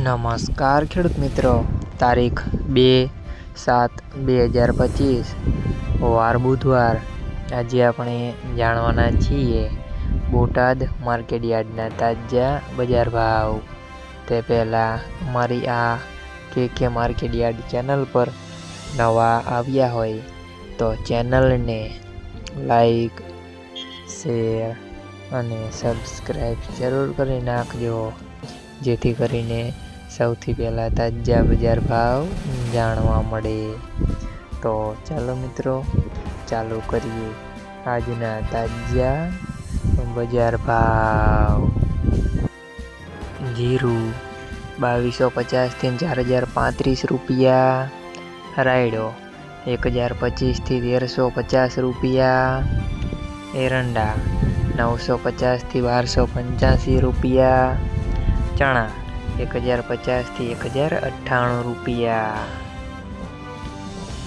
નમસ્કાર ખેડૂત મિત્રો. તારીખ બે સાત બે હજાર પચીસ. વાર બુધવાર. આજે આપણે જાણવાના છીએ બોટાદ માર્કેટયાર્ડના તાજા બજાર ભાવ. તે પહેલાં અમારી આ કે કે માર્કેટયાર્ડ ચેનલ પર નવા આવ્યા હોય તો ચેનલને લાઈક, શેર અને સબસ્ક્રાઈબ જરૂર કરી નાખજો. જેથી કરીને સૌથી પહેલાં તાજા બજાર ભાવ જાણવા મળે. તો ચાલો મિત્રો, ચાલુ કરીએ આજના તાજા બજાર ભાવ. જીરું બાવીસો પચાસથી ચાર હજાર પાંત્રીસ રૂપિયા. રાયડો એક હજાર પચીસથી તેરસો પચાસ રૂપિયા. એરંડા નવસો પચાસથી બારસો પંચ્યાસી રૂપિયા. ચણા એક હજાર પચાસથી એક હજાર અઠ્ઠાણું રૂપિયા.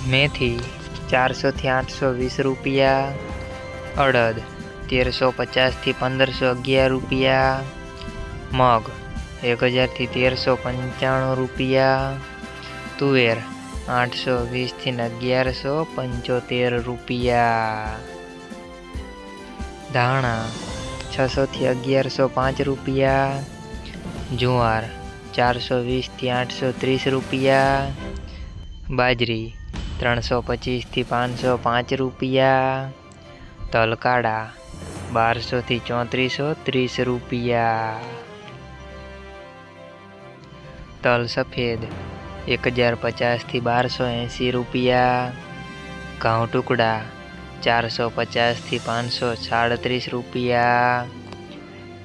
મેથી ચારસોથી આઠસો વીસ રૂપિયા. અડદ તેરસો પચાસથી પંદરસો અગિયાર રૂપિયા. મગ એક હજારથી તેરસો પંચાણું રૂપિયા. તુવેર આઠસો વીસથી અગિયારસો પંચોતેર રૂપિયા. ધાણા છસોથી અગિયારસો પાંચ રૂપિયા. જુવાર ચારસો વીસથી આઠસો ત્રીસ રૂપિયા. બાજરી ત્રણસો પચીસથી પાંચસો પાંચ રૂપિયા. તલકાડા બારસોથી ચોત્રીસો ત્રીસ રૂપિયા. તલ સફેદ એક હજાર પચાસથી બારસો એંસી રૂપિયા. ઘઉં ટુકડા ચારસો પચાસથી પાંચસો સાડત્રીસ રૂપિયા.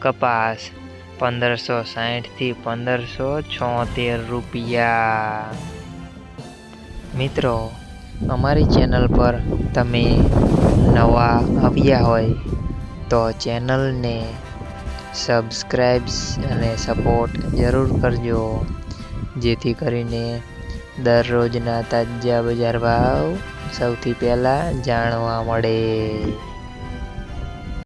કપાસ પંદરસો સાઠથી પંદરસો છોતેર રૂપિયા. મિત્રો, અમારી ચેનલ પર તમે નવા આવ્યા હોય તો ચેનલને સબસ્ક્રાઈબ્સ અને સપોર્ટ જરૂર કરજો. જેથી કરીને દરરોજના તાજા બજાર ભાવ સૌથી પહેલાં જાણવા મળે.